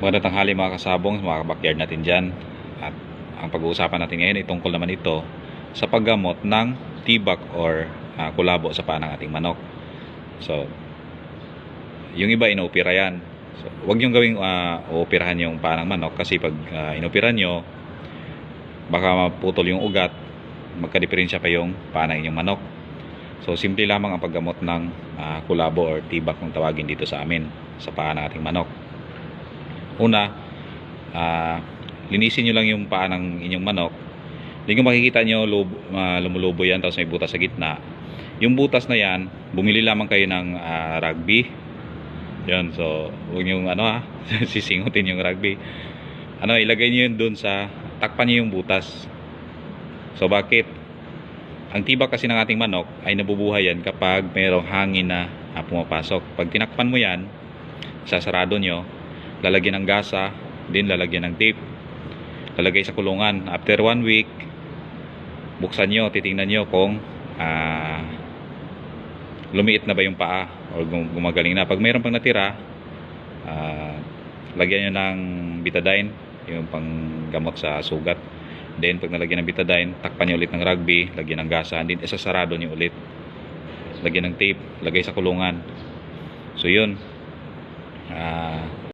Magandang tanghali mga kasabong, mga backyard natin dyan. At ang pag-uusapan natin ngayon ay tungkol naman ito sa paggamot ng tibak or ah, kulabo sa paa ng ating manok. So, yung iba inuupira yan. So, huwag niyong gawing uh, uupirahan yung paa ng manok kasi pag uh, inupiran nyo, baka maputol yung ugat, magka-diferensya pa yung paa ng inyong manok. So, simple lamang ang paggamot ng ah, kulabo or tibak kung tawagin dito sa amin sa paa ng ating manok. Una, ah, linisin nyo lang yung paa ng inyong manok. Hindi kung makikita nyo lub, ah, lumulubo yan tapos may butas sa gitna. Yung butas na yan, bumili lamang kayo ng ah, rugby. Yan, so huwag nyo ano ha, sisingutin yung rugby. Ano, ilagay nyo yun dun sa, takpan nyo yung butas. So bakit? Ang tibak kasi ng ating manok ay nabubuhay yan kapag mayroong hangin na ah, pumapasok. Pag tinakpan mo yan, sasarado nyo, lalagyan ng gasa, din lalagyan ng tape, lalagay sa kulungan. After one week, buksan nyo, titingnan nyo kung ah, lumiit na ba yung paa o gum- gumagaling na. Pag mayroon pang natira, ah, lagyan nyo ng betadine, yung panggamot sa sugat. Then, pag nalagyan ng betadine, takpan nyo ulit ng rugby, lagyan ng gasa, then isasarado nyo ulit. Lagyan ng tape, lagay sa kulungan. So, yun. Ah,